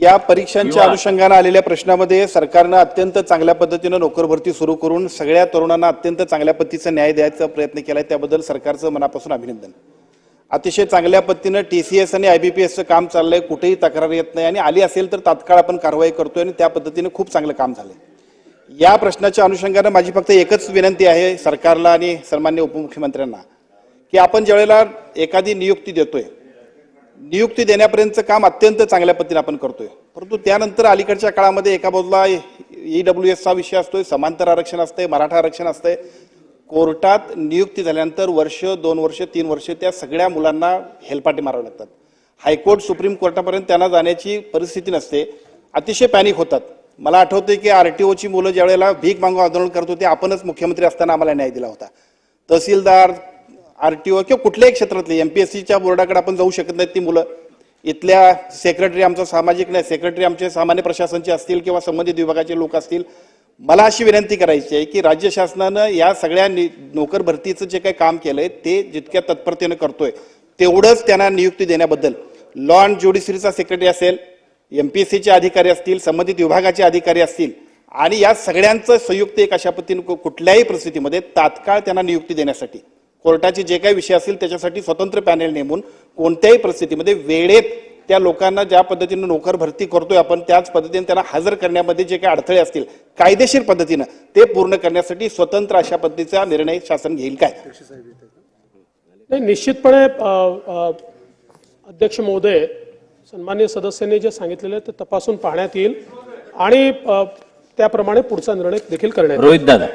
या परीक्षांच्या अनुषंगानं आलेल्या प्रश्नामध्ये सरकारनं अत्यंत चांगल्या पद्धतीनं नोकर भरती सुरू करून सगळ्या तरुणांना अत्यंत चांगल्या पद्धतीचा न्याय द्यायचा प्रयत्न केलाय. त्याबद्दल सरकारचं मनापासून अभिनंदन. अतिशय चांगल्या पद्धतीनं टी सी एस आणि आय बी पी एसचं काम चाललंय. कुठेही तक्रार येत नाही. आणि आली असेल तर तात्काळ आपण कारवाई करतोय आणि त्या पद्धतीनं खूप चांगलं काम झालंय. या प्रश्नाच्या अनुषंगानं माझी फक्त एकच विनंती आहे सरकारला आणि सन्मान्य उपमुख्यमंत्र्यांना की आपण ज्यावेळेला एखादी नियुक्ती देतोय नियुक्ती देण्यापर्यंतचं काम अत्यंत चांगल्या पद्धतीने आपण करतोय. परंतु त्यानंतर अलीकडच्या काळामध्ये एका बाजूला ई डब्ल्यू एसचा विषय असतोय समांतर आरक्षण असतंय मराठा आरक्षण असतंय. कोर्टात नियुक्ती झाल्यानंतर वर्ष दोन वर्ष तीन वर्ष त्या सगळ्या मुलांना हेलपाटे मारावे लागतात. हायकोर्ट सुप्रीम कोर्टापर्यंत त्यांना जाण्याची परिस्थिती नसते. अतिशय पॅनिक होतात. मला आठवते की आर टी ओची मुलं ज्यावेळेला भीक मागू आंदोलन करत होते आपणच मुख्यमंत्री असताना आम्हाला न्याय दिला होता. तहसीलदार आर टी ओ किंवा कुठल्याही क्षेत्रातले एम पी एस सीच्या बोर्डाकडे आपण जाऊ शकत नाहीत ती मुलं. इथल्या सेक्रेटरी आमचा सामाजिक नाही सेक्रेटरी आमचे सामान्य प्रशासनचे असतील किंवा संबंधित विभागाचे लोक असतील मला अशी विनंती करायची आहे की राज्य शासनानं या सगळ्या नि- नोकर भरतीचं जे काही काम केलंय ते जितक्या तत्परतेनं करतोय तेवढंच त्यांना नियुक्ती देण्याबद्दल. लॉ अँड ज्युडिशरीचा सेक्रेटरी असेल एम पी एस सीचे अधिकारी असतील संबंधित विभागाचे अधिकारी असतील आणि या सगळ्यांचं संयुक्त एक अशा पद्धतीने कु- कुठल्याही परिस्थितीमध्ये तात्काळ त्यांना नियुक्ती देण्यासाठी. कोर्टाचे जे काही विषय असतील त्याच्यासाठी स्वतंत्र पॅनेल नेमून कोणत्याही परिस्थितीमध्ये वेळेत त्या लोकांना ज्या पद्धतीनं नोकर भरती करतोय आपण त्याच पद्धतीने त्यांना हजर करण्यामध्ये जे काही अडथळे असतील कायदेशीर पद्धतीनं ते पूर्ण करण्यासाठी स्वतंत्र अशा पद्धतीचा निर्णय शासन घेईल काय? नाही निश्चितपणे अध्यक्ष महोदय सन्मान्य सदस्यांनी जे सांगितलेलं आहे ते तपासून पाहण्यात येईल आणि त्याप्रमाणे पुढचा निर्णय देखील करण्यात येईल. रोहित दादा.